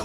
তো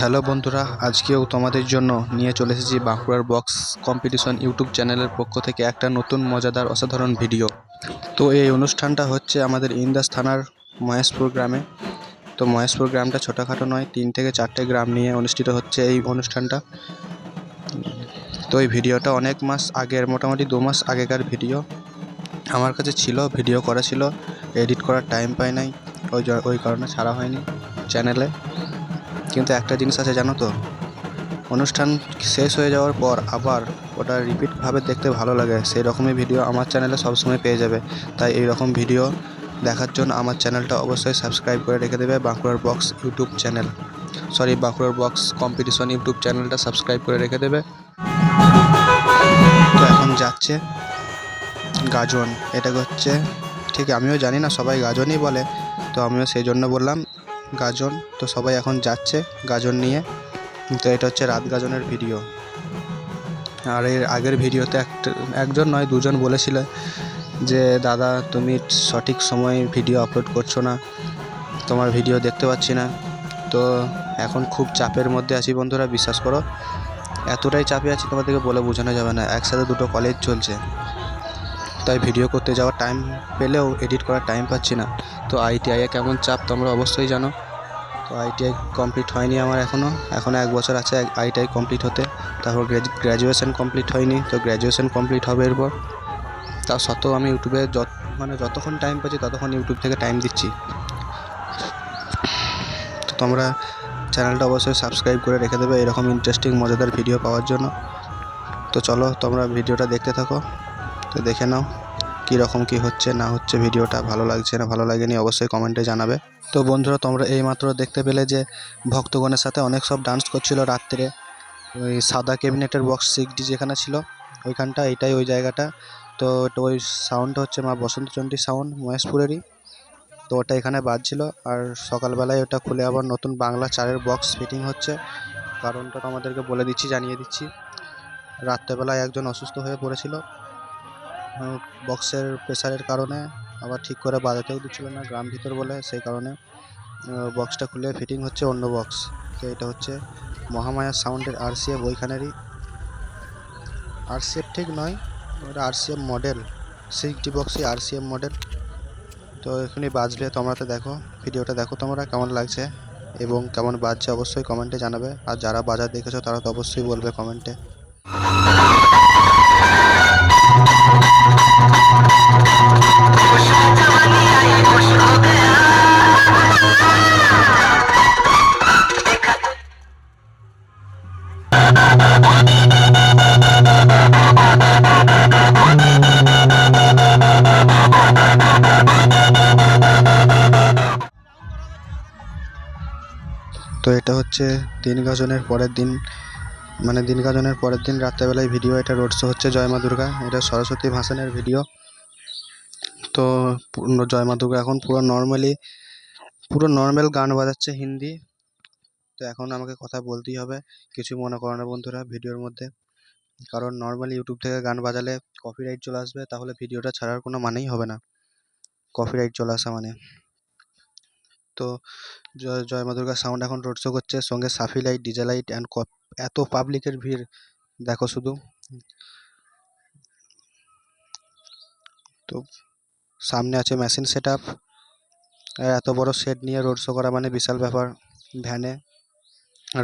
হ্যালো বন্ধুরা, আজকেও তোমাদের জন্য নিয়ে চলে এসেছি বাঁকুড়ার বক্স কম্পিটিশন ইউটিউব চ্যানেলের পক্ষ থেকে একটা নতুন মজাদার অসাধারণ ভিডিও। তো এই অনুষ্ঠানটা হচ্ছে আমাদের ইন্দাস থানার মহেশপুর গ্রামে। তো মহেশপুর গ্রামটা ছোটোখাটো নয়, তিন থেকে চারটে গ্রাম নিয়ে অনুষ্ঠিত হচ্ছে এই অনুষ্ঠানটা। তো এই ভিডিওটা অনেক মাস আগের, মোটামুটি দু মাস আগেকার ভিডিও। আমার কাছে ছিল, ভিডিও করা ছিল, এডিট করার টাইম পাই নাই, ওই ওই কারণে ছাড়া হয়নি চ্যানেলে। কিন্তু একটা জিনিস আছে, জানো তো? অনুষ্ঠান শেষ হয়ে যাওয়ার পর আবার ওটা রিপিটভাবে দেখতে ভালো লাগে, সেই রকমই ভিডিও আমার চ্যানেলে সবসময় পেয়ে যাবে। তাই এই রকম ভিডিও দেখার জন্য আমার চ্যানেলটা অবশ্যই সাবস্ক্রাইব করে রেখে দেবে, বাঁকুড়ার বক্স ইউটিউব চ্যানেল। সরি বাঁকুড়ার বক্স কম্পিটিশন ইউটিউব চ্যানেলটা সাবস্ক্রাইব করে রেখে দেবে। তো এখন যাচ্ছে গাজন। এটা হচ্ছে, ঠিক আমিও জানি না, সবাই গাজনই বলে। তো আমিও সেই জন্য বললাম গাজন। তো সবাই এখন যাচ্ছে গাজন নিয়ে। তো এটা হচ্ছে রাত গাজনের ভিডিও আর এর আগের ভিডিওতে একটা একজন নয়, দুজন বলেছিল যে, দাদা, তুমি সঠিক সময়ে ভিডিও আপলোড করছ না। তোমার ভিডিও দেখতে পাচ্ছি না। তো এখন খুব চাপের মধ্যে আছি বন্ধুরা, বিশ্বাস করো। এতটাই চাপে আছি তোমাদেরকে বলে বোঝানো যাবে না। একসাথে দুটো কলেজ চলছে। তাই ভিডিও করতে যাওয়ার টাইম পেলেও এডিট করার টাইম পাচ্ছি না। তো আইটিআইয়ে কেমন চাপ তোমরা অবশ্যই জানো। তো আইটিআই কমপ্লিট হয়নি আমার এখনও এখনও এক বছর আছে আইটিআই কমপ্লিট হতে। তারপর গ্র্যাজুয়েশন কমপ্লিট হয়নি। তো গ্র্যাজুয়েশন কমপ্লিট হবে এরপর। তা সত্ত্বেও আমি ইউটিউবে যত মানে যতক্ষণ টাইম পাচ্ছি ততক্ষণ ইউটিউব থেকে টাইম দিচ্ছি। তো তোমরা চ্যানেলটা অবশ্যই সাবস্ক্রাইব করে রেখে দেবে, এরকম ইন্টারেস্টিং মজাদার ভিডিও পাওয়ার জন্য। তো চলো, তোমরা ভিডিওটা দেখতে থাকো, তো দেখে নাও কীরকম, কী হচ্ছে, না হচ্ছে ভিডিওটা ভালো লাগছে না ভালো লাগেনি, অবশ্যই কমেন্টে জানাবে। তো বন্ধুরা, তোমরা এইমাত্র দেখতে পেলে যে ভক্তগণের সাথে অনেক সব ডান্স করছিল রাত্রে। ওই সাদা ক্যাবিনেটের বক্স সিক্সডি যেখানে ছিল, ওইখানটা, এটাই ওই জায়গাটা। তো ওই সাউন্ডটা হচ্ছে মা বসন্তচণ্ডী সাউন্ড মহেশপুরেরই। তো ওটা এখানে বাজছিল আর সকালবেলায় ওটা খুলে আবার নতুন বাংলা চারের বক্স ফিটিং হচ্ছে। কারণটা তো আমাদেরকে বলে দিচ্ছি, জানিয়ে দিচ্ছি। রাত্রেবেলায় একজন অসুস্থ হয়ে পড়েছিল। বক্সের প্রেশারের কারণে আবার ঠিক করে বাজাতেও দিচ্ছিল না, গ্রাম ভিতর বলে সেই কারণে বক্সটা খুলে ফিটিং হচ্ছে অন্য বক্স তো এটা হচ্ছে মহামায়া সাউন্ডের আর সি আরসিএফ ওইখানেরই। আরসিএফ ঠিক নয় ওটা আরসিএফ মডেল সিক্সটি বক্সই আরসিএফ মডেল তো এখানে বাজবে, তোমরা তো দেখো, ভিডিওটা দেখো তোমরা কেমন লাগছে এবং কেমন বাজছে অবশ্যই কমেন্টে জানাবে। আর যারা বাজার দেখেছ, তারা তো অবশ্যই বলবে কমেন্টে তো এটা হচ্ছে দিন গাজনের পরের দিন মানে দিন গাজনের পরের দিন রাত্রেবেলায় ভিডিও, এটা রোড শো হচ্ছে জয় মা দুর্গা, এটা সরস্বতী ভাসানের ভিডিও। তো জয় মা দুর্গা এখন পুরো নর্মালি পুরো নর্মাল গান বাজাচ্ছে হিন্দি। তো এখন আমাকে কথা বলতেই হবে, কিছু মনে করো না বন্ধুরা ভিডিওর মধ্যে। কারণ নর্মালি ইউটিউব থেকে গান বাজালে কপিরাইট চলে আসবে, তাহলে ভিডিওটা ছাড়ার কোনো মানেই হবে না। কপিরাইট চলে আসা মানে। তো জয় জয় মা দুর্গা সাউন্ড এখন রোড শো করছে। সঙ্গে সাফি লাইট ডিজে লাইট অ্যান্ড এত পাবলিকের ভিড়। দেখো শুধু। তো সামনে আছে মেশিন সেট আপ এত বড় সেট নিয়ে রোড শো করা মানে বিশাল ব্যাপার ভ্যানে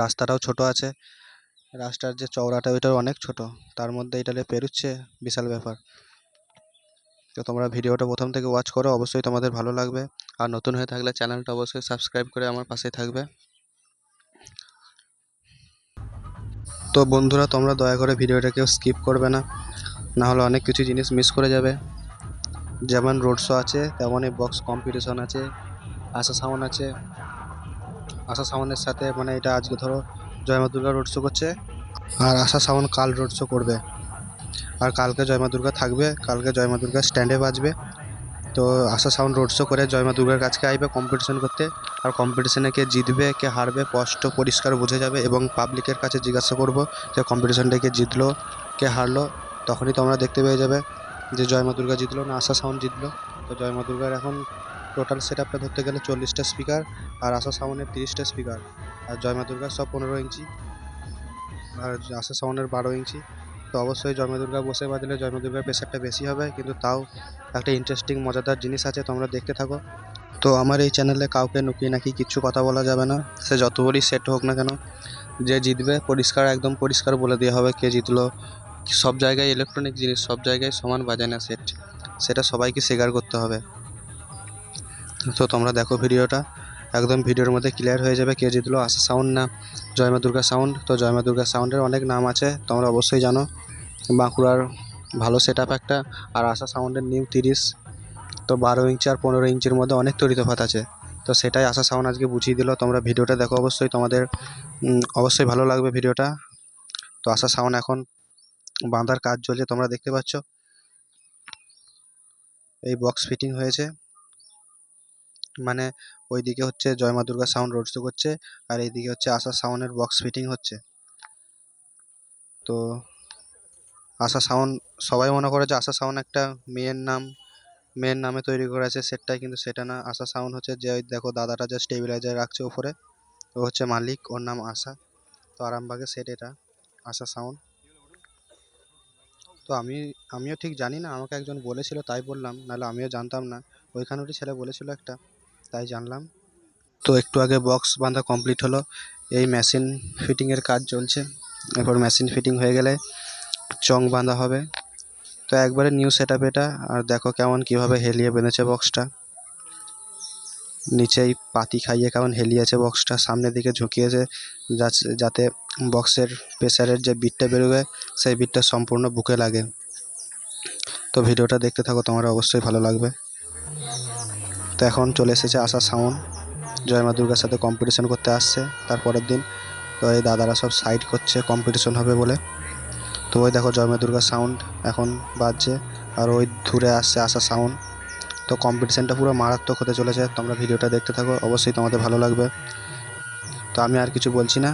রাস্তাটাও ছোট আছে। রাস্তার যে চওড়াটা ওইটাও অনেক ছোট। তার মধ্যে এটা পেরোচ্ছে। বিশাল ব্যাপার। তো তোমরা ভিডিওটা প্রথম থেকে ওয়াচ করো, অবশ্যই তোমাদের ভালো লাগবে। আর নতুন হয়ে থাকলে চ্যানেলটা অবশ্যই সাবস্ক্রাইব করে আমার পাশে থাকবে। তো বন্ধুরা, তোমরা দয়া করে ভিডিওটা কেউ স্কিপ করবে না না হলে অনেক কিছু জিনিস মিস করে যাবে। যেমন রোড শো আছে, তেমনই বক্স কম্পিটিশন আছে, আশা সাউন্ড আছে। আশা সাউন্ডের সাথে মানে এটা আজকে ধরো জয় মা দুর্গা রোড শো করছে, আর আশা সাউন্ড কাল রোড শো করবে। আর কালকে জয় মা দুর্গা থাকবে, কালকে জয় মা দুর্গা স্ট্যান্ডে বাজবে। তো আশা সাউন্ড রোড শো করে জয় মা দুর্গার কাছকে আসবে কম্পিটিশন করতে। আর কম্পিটিশনে কে জিতবে, কে হারবে, স্পষ্ট পরিষ্কার বোঝা যাবে এবং পাবলিকের কাছে জিজ্ঞাসা করব যে কম্পিটিশনটা কে জিতলো, কে হারলো, তখনই তোমরা দেখতে পেয়ে যাবে যে জয় মা দুর্গা জিতলো না আশা সাউন্ড জিতলো। তো জয় মা দুর্গার এখন টোটাল সেট আপটা ধরতে গেলে চল্লিশটা স্পিকার আর আশা সাউন্ডের তিরিশটা স্পিকার আর জয় মা দুর্গা সব পনেরো ইঞ্চি। আর আশা সাউন্ডের বারো ইঞ্চি। তো অবশ্যই জন্মদুর্গা বসে বাজলে জয় মা দুর্গার প্রেশারটা বেশি হবে, কিন্তু তাও একটা ইন্টারেস্টিং মজাদার জিনিস আছে, তোমরা দেখতে থাকো। তো আমার এই চ্যানেলে কাউকে নুকিয়ে নাকি কিচ্ছু কথা বলা যাবে না, সে যত বড়ই সেট হোক না কেন, যে জিতবে পরিষ্কার, একদম পরিষ্কার বলে দেওয়া হবে কে জিতলো। সব জায়গায় ইলেকট্রনিক জিনিস, সব জায়গায় সমান বাজে না সেট সেটা সবাইকে স্বীকার করতে হবে। তো তোমরা দেখো ভিডিওটা একদম ভিডিওর মধ্যে ক্লিয়ার হয়ে যাবে কে জিতলো আশা সাউন্ড না জয় মা দুর্গা সাউন্ড তো জয় মা দুর্গা সাউন্ডের অনেক নাম আছে, তোমরা অবশ্যই জানো। বাঁকুড়ার ভালো সেট একটা, আর আশা সাউন্ডের নিউ তিরিশ। তো বারো ইঞ্চি আর পনেরো ইঞ্চির মধ্যে অনেক তরিতফাত আছে। তো সেটাই আশা সাউন্ড আজকে বুঝিয়ে দিল, তোমরা ভিডিওটা দেখো অবশ্যই, তোমাদের অবশ্যই ভালো লাগবে ভিডিওটা। তো আশা সাউন্ড এখন বাঁধার কাজ চলছে, তোমরা দেখতে পাচ্ছ। এই বক্স ফিটিং হয়েছে। মানে ওইদিকে হচ্ছে জয় মা দুর্গা সাউন্ড রোড শো করছে, আর এইদিকে হচ্ছে আশা সাউন্ডের বক্স ফিটিং হচ্ছে। তো আশা সাউন্ড সবাই মনে করে যে আশা সাউন্ড একটা মেয়ের নাম, মেয়ের নামে তৈরি করা আছে সেটটাই, কিন্তু সেটা না। আশা সাউন্ড হচ্ছে যে ওই দেখো দাদাটা যে স্টেবিলাইজার রাখছে ওপরে ও হচ্ছে মালিক, ওর নাম আশা। তো আরামবাগের সেট এটা, আশা সাউন্ড তো আমি, আমিও ঠিক জানি না, আমাকে একজন বলেছিল, তাই বললাম। নাহলে আমিও জানতাম না। ওইখানেরই ছেলে বলেছিল একটা। তাই জানলাম। তো একটু আগে বক্স বাঁধা কমপ্লিট হলো। এই মেশিন ফিটিংয়ের কাজ চলছে। এরপর মেশিন ফিটিং হয়ে গেলে চং বাঁধা হবে। তো একবারে নিউ সেট এটা। আর দেখো কেমন কীভাবে হেলিয়ে বেঁধেছে বক্সটা। নিচেই পাতি খাইয়ে কেমন হেলিয়েছে বক্সটা। সামনের দিকে ঝুঁকিয়েছে। যাতে বক্সের প্রেসারের যে বিটটা বেরোবে, সেই বিটটা সম্পূর্ণ বুকে লাগে। তো ভিডিওটা দেখতে থাকো তোমার অবশ্যই ভালো লাগবে। তো এখন চলে এসেছে আশা সাউন্ড। জয় মা দুর্গার সাথে কম্পিটিশন করতে আসছে, তারপরের দিন। তো এই দাদারা সব সাইড করছে কম্পিটিশন হবে বলে। তো ওই দেখো জয় মা দুর্গা সাউন্ড এখন বাজছে, আর ওই দূরে আসছে আশা সাউন্ড। তো কম্পিটিশানটা পুরো মারাত্মক হতে চলেছে, তোমরা ভিডিওটা দেখতে থাকো, অবশ্যই তোমাদের ভালো লাগবে। তো আমি আর কিছু বলছি না,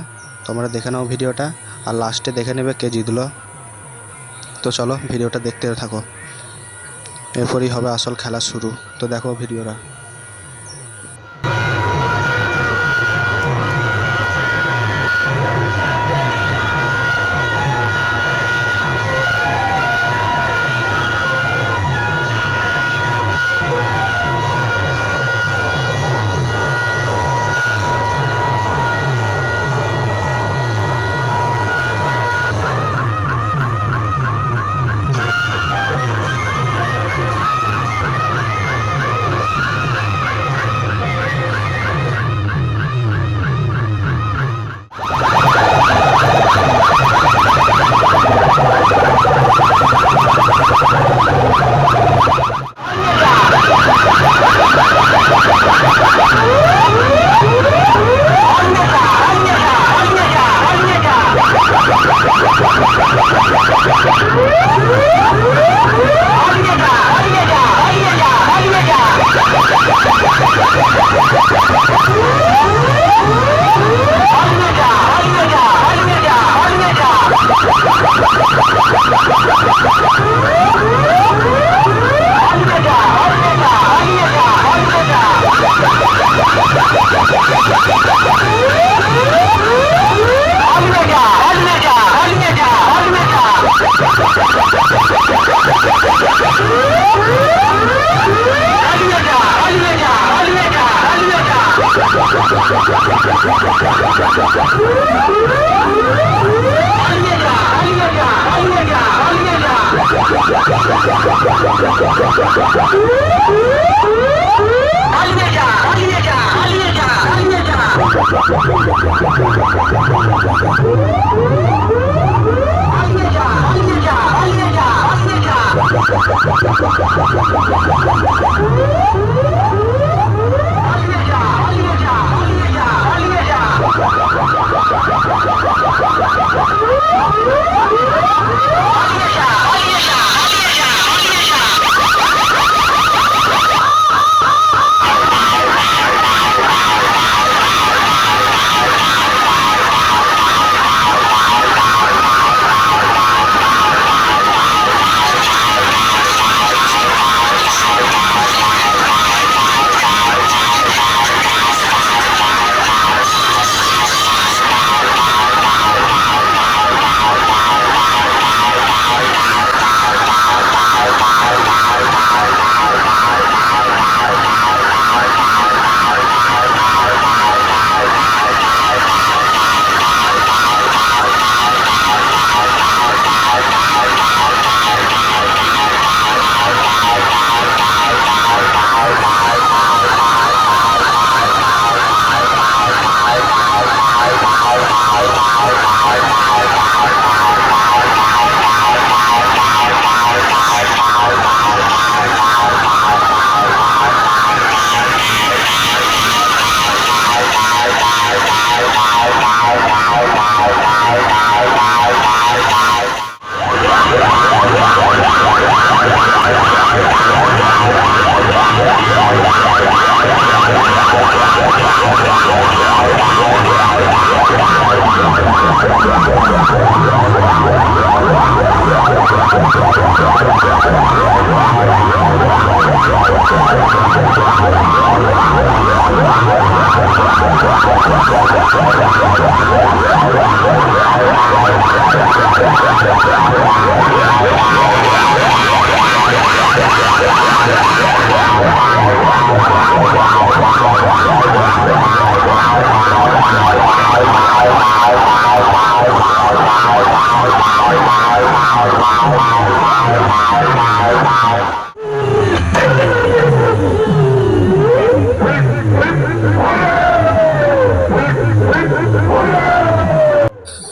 তোমরা দেখে নাও ভিডিওটা, আর লাস্টে দেখে নেবে কে জিতলো। তো চলো ভিডিওটা দেখতে থাকো। এরপরই হবে আসল খেলা শুরু। তো দেখো ভিডিওটা। Woo!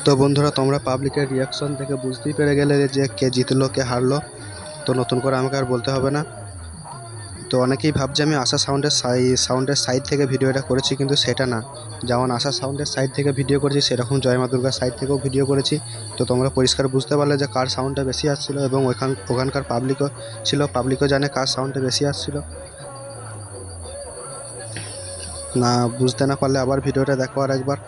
তো বন্ধুরা, তোমরা পাবলিকের রিয়াকশন থেকে বুঝতেই পেরে গেলে যে কে জিতলো, কে হারলো। তো নতুন করে আমাকে আর বলতে হবে না। তো অনেকেই ভাবছে আমি আশা সাউন্ডের সাই সাউন্ডের সাইড থেকে ভিডিওটা করেছি, কিন্তু সেটা না। যেমন আশা সাউন্ডের সাইড থেকে ভিডিও করেছি, সেরকম জয় মা দুর্গার সাইড থেকেও ভিডিও করেছি। তো তোমরা পরিষ্কার বুঝতে পারলে যে কার সাউন্ডটা বেশি আসছিল এবং ওখান ওখানকার পাবলিকও ছিল। পাবলিকও জানে কার সাউন্ডটা বেশি আসছিল। না, বুঝতে না পারলে আবার ভিডিওটা দেখো আর একবার।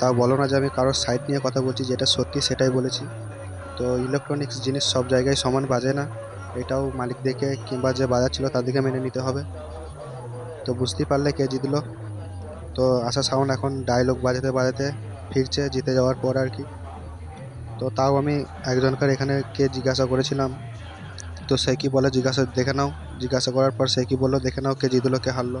তাও বলো না যে আমি কারোর সাইড নিয়ে কথা বলছি, যেটা সত্যি সেটাই বলেছি। তো ইলেকট্রনিক্স জিনিস সব জায়গায় সমান বাজে না। এটাও মালিক দেখে কিংবা যে বাজাচ্ছিল তাদেরকে মেনে নিতে হবে। তো বুঝতেই পারলে কে জিতলো। তো আশা সাউন্ড এখন ডায়লগ বাজাতে বাজাতে ফিরছে, জিতে যাওয়ার পর আর কি। তো তাও আমি একজনকার এখানে কে জিজ্ঞাসা করেছিলাম, তো সে কি বলে জিজ্ঞাসা, দেখে নাও। জিজ্ঞাসা করার পর সে কি বলল, দেখে নাও কে জিতলো, কে হারলো।